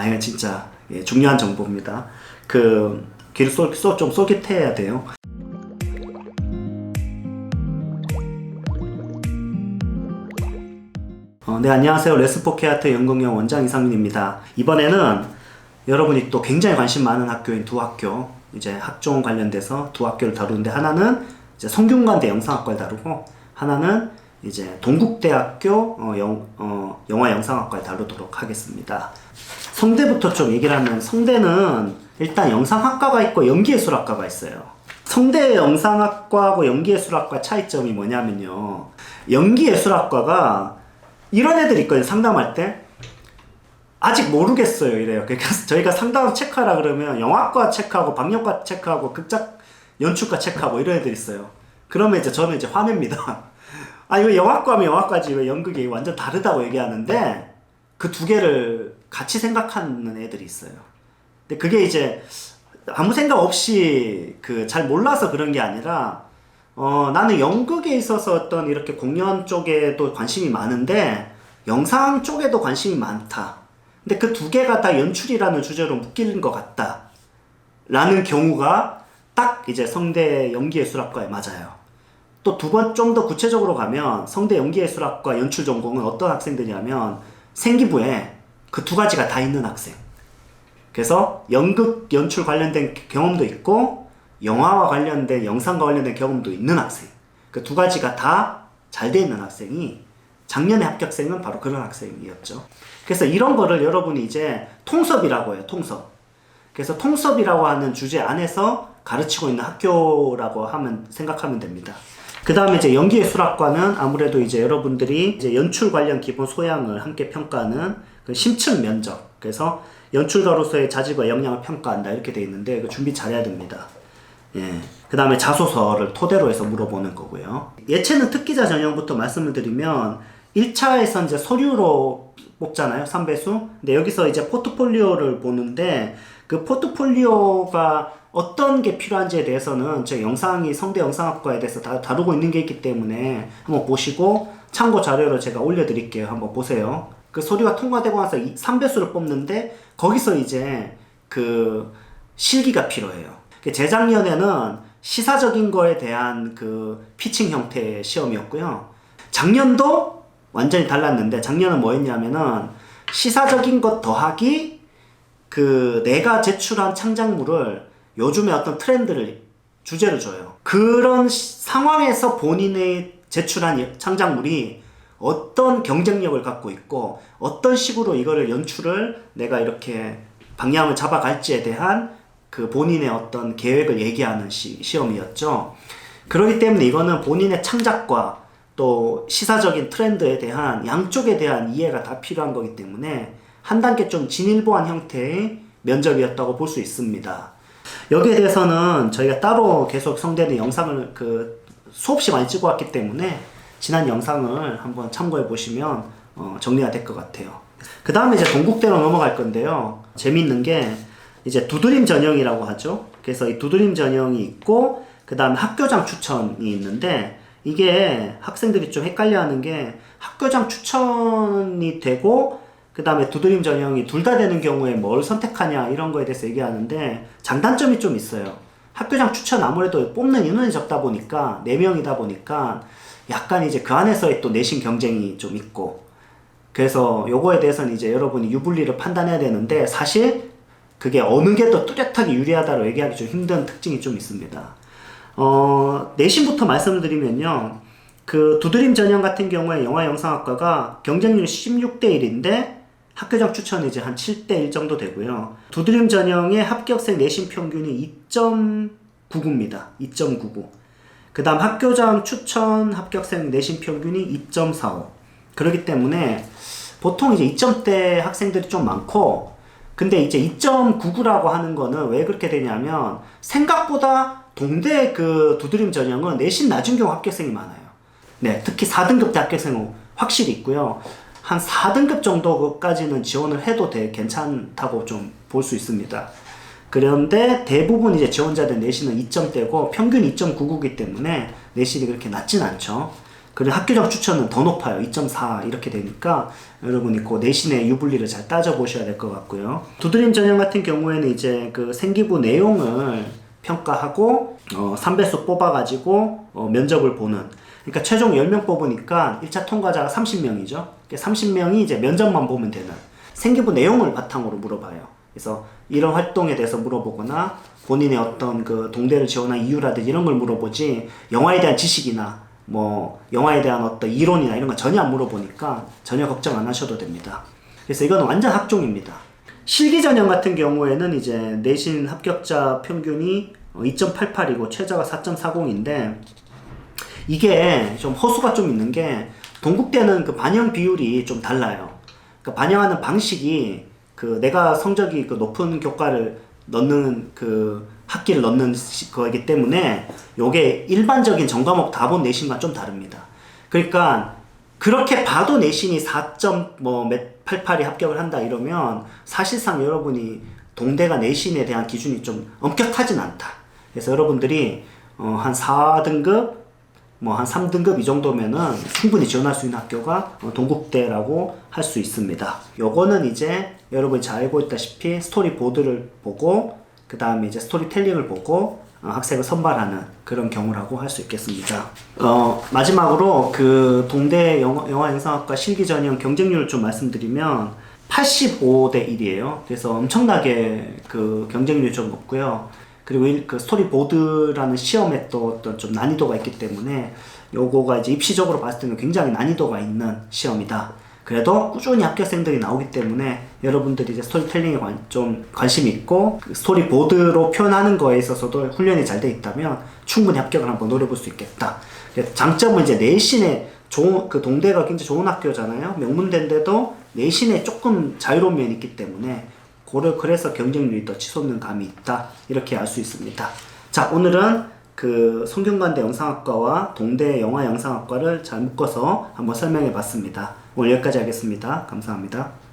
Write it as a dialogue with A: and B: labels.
A: 아, 이거 진짜 예, 중요한 정보입니다. 그 귀를 쏠, 쏠, 좀 쏠깃해야 돼요. 어, 네, 안녕하세요. 레스포케아트 연극영 원장 이상민입니다. 이번에는 여러분이 또 굉장히 관심 많은 학교인 두 학교, 이제 학종 관련돼서 두 학교를 다루는데 하나는 이제 성균관대 영상학과를 다루고 하나는 이제 동국대학교 어, 영, 어, 영화 영상학과를 다루도록 하겠습니다. 성대부터 좀 얘기를 하면 성대는 일단 영상학과가 있고 연기예술학과가 있어요. 성대 영상학과하고 연기예술학과 차이점이 뭐냐면요. 연기예술학과가 이런 애들 있거든요. 상담할 때. 아직 모르겠어요. 이래요. 그러니까 저희가 상담 체크하라 그러면 영화과 체크하고 방역과 체크하고 극작 연출과 체크하고 이런 애들 있어요. 그러면 이제 저는 이제 화냅니다. 아, 이거 영화과면 영화과지 왜 연극이 완전 다르다고 얘기하는데 그 두 개를 같이 생각하는 애들이 있어요. 근데 그게 이제 아무 생각 없이 그 잘 몰라서 그런 게 아니라 어, 나는 연극에 있어서 어떤 이렇게 공연 쪽에도 관심이 많은데 영상 쪽에도 관심이 많다. 근데 그 두 개가 다 연출이라는 주제로 묶이는 것 같다. 라는 경우가 딱 이제 성대 연기예술학과에 맞아요. 또 두 번 좀 더 구체적으로 가면 성대 연기예술학과 연출 전공은 어떤 학생들이냐면 생기부에 그 두 가지가 다 있는 학생. 그래서 연극 연출 관련된 경험도 있고 영화와 관련된 영상과 관련된 경험도 있는 학생. 그 두 가지가 다 잘 돼 있는 학생이 작년에 합격생은 바로 그런 학생이었죠. 그래서 이런 거를 여러분이 이제 통섭이라고 해요. 통섭. 그래서 통섭이라고 하는 주제 안에서 가르치고 있는 학교라고 하면 생각하면 됩니다. 그 다음에 이제 연기예술학과는 아무래도 이제 여러분들이 이제 연출 관련 기본 소양을 함께 평가하는 그 심층 면접. 그래서 연출가로서의 자질과 역량을 평가한다 이렇게 돼 있는데 그 준비 잘해야 됩니다. 예. 그 다음에 자소서를 토대로 해서 물어보는 거고요. 예체능 특기자 전형부터 말씀을 드리면 1차에서 이제 서류로 뽑잖아요. 3배수. 근데 여기서 이제 포트폴리오를 보는데 그 포트폴리오가 어떤 게 필요한지에 대해서는 제 영상이 성대 영상학과에 대해서 다 다루고 있는 게 있기 때문에 한번 보시고 참고 자료로 제가 올려드릴게요. 한번 보세요. 그 서류가 통과되고 나서 3배수를 뽑는데 거기서 이제 그 실기가 필요해요. 그 재작년에는 시사적인 거에 대한 그 피칭 형태의 시험이었고요. 작년도 완전히 달랐는데 작년은 뭐였냐면은 시사적인 것 더하기 그 내가 제출한 창작물을 요즘에 어떤 트렌드를 주제로 줘요. 그런 시- 상황에서 본인의 제출한 창작물이 어떤 경쟁력을 갖고 있고 어떤 식으로 이거를 연출을 내가 이렇게 방향을 잡아갈지에 대한 그 본인의 어떤 계획을 얘기하는 시, 시험이었죠. 그렇기 때문에 이거는 본인의 창작과 또 시사적인 트렌드에 대한 양쪽에 대한 이해가 다 필요한 거기 때문에 한 단계 좀 진일보한 형태의 면접이었다고 볼 수 있습니다. 여기에 대해서는 저희가 따로 계속 성대는 영상을 그 수없이 많이 찍어왔기 때문에 지난 영상을 한번 참고해 보시면 어, 정리가 될 것 같아요. 그 다음에 이제 동국대로 넘어갈 건데요. 재밌는 게 이제 두드림 전형이라고 하죠. 그래서 이 두드림 전형이 있고 그 다음에 학교장 추천이 있는데 이게 학생들이 좀 헷갈려 하는 게 학교장 추천이 되고 그 다음에 두드림 전형이 둘 다 되는 경우에 뭘 선택하냐 이런 거에 대해서 얘기하는데 장단점이 좀 있어요. 학교장 추천 아무래도 뽑는 인원이 적다 보니까 4명이다 보니까 약간 이제 그 안에서의 또 내신 경쟁이 좀 있고 그래서 요거에 대해서는 이제 여러분이 유불리를 판단해야 되는데 사실 그게 어느 게 더 뚜렷하게 유리하다고 얘기하기 좀 힘든 특징이 좀 있습니다. 어, 내신부터 말씀을 드리면요. 그 두드림 전형 같은 경우에 영화 영상학과가 경쟁률 16대 1인데 학교장 추천이 이제 한 7대 1 정도 되고요. 두드림 전형의 합격생 내신 평균이 2.99입니다. 2.99. 그 다음 학교장 추천 합격생 내신 평균이 2.45. 그렇기 때문에 보통 이제 2점대 학생들이 좀 많고, 근데 이제 2.99라고 하는 거는 왜 그렇게 되냐면, 생각보다 동대 그 두드림 전형은 내신 낮은 경우 합격생이 많아요. 네, 특히 4등급 대 합격생은 확실히 있고요. 한 4등급 정도까지는 지원을 해도 돼, 괜찮다고 좀 볼 수 있습니다. 그런데 대부분 이제 지원자들 내신은 2점대고 평균 2.99이기 때문에 내신이 그렇게 낮진 않죠. 그리고 학교장 추천은 더 높아요. 2.4 이렇게 되니까 여러분이 그 내신의 유불리를 잘 따져보셔야 될 것 같고요. 두드림 전형 같은 경우에는 이제 그 생기부 내용을 평가하고 어, 3배수 뽑아가지고 어, 면접을 보는 그러니까 최종 10명 뽑으니까 1차 통과자가 30명이죠. 30명이 이제 면접만 보면 되는 생기부 내용을 바탕으로 물어봐요. 그래서 이런 활동에 대해서 물어보거나 본인의 어떤 그 동대를 지원한 이유라든지 이런 걸 물어보지 영화에 대한 지식이나 뭐 영화에 대한 어떤 이론이나 이런 거 전혀 안 물어보니까 전혀 걱정 안 하셔도 됩니다. 그래서 이건 완전 학종입니다. 실기 전형 같은 경우에는 이제 내신 합격자 평균이 2.88이고 최저가 4.40인데 이게 좀 허수가 좀 있는 게 동국대는 그 반영 비율이 좀 달라요. 그 반영하는 방식이 그 내가 성적이 그 높은 교과를 넣는 그 학기를 넣는 시- 거이기 때문에 요게 일반적인 전과목 다본 내신과 좀 다릅니다. 그러니까 그렇게 봐도 내신이 4.88이 합격을 한다 이러면 사실상 여러분이 동대가 내신에 대한 기준이 좀 엄격하진 않다. 그래서 여러분들이 어, 한 4등급 뭐 한 3등급 이 정도면은 충분히 지원할 수 있는 학교가 어, 동국대라고 할 수 있습니다. 요거는 이제 여러분이 잘 알고 있다시피 스토리보드를 보고 그 다음에 이제 스토리텔링을 보고 어, 학생을 선발하는 그런 경우라고 할 수 있겠습니다. 어, 마지막으로 그 동대 영화, 영화 영상학과 실기 전형 경쟁률을 좀 말씀드리면 85대 1이에요. 그래서 엄청나게 그 경쟁률이 좀 높고요. 그리고 이- 그 스토리보드라는 시험에 또 어떤 좀 난이도가 있기 때문에 요거가 이제 입시적으로 봤을 때는 굉장히 난이도가 있는 시험이다. 그래도 꾸준히 합격생들이 나오기 때문에 여러분들이 이제 스토리텔링에 관, 좀 관심이 있고 그 스토리보드로 표현하는 거에 있어서도 훈련이 잘 돼 있다면 충분히 합격을 한번 노려볼 수 있겠다. 그래서 장점은 이제 내신에 좋은 그 동대가 굉장히 좋은 학교잖아요. 명문대인데도 내신에 조금 자유로운 면이 있기 때문에 고를 그래서 경쟁률이 더 치솟는 감이 있다 이렇게 알 수 있습니다. 자 오늘은 그 성균관대 영상학과와 동대 영화 영상학과를 잘 묶어서 한번 설명해 봤습니다. 오늘 여기까지 하겠습니다. 감사합니다.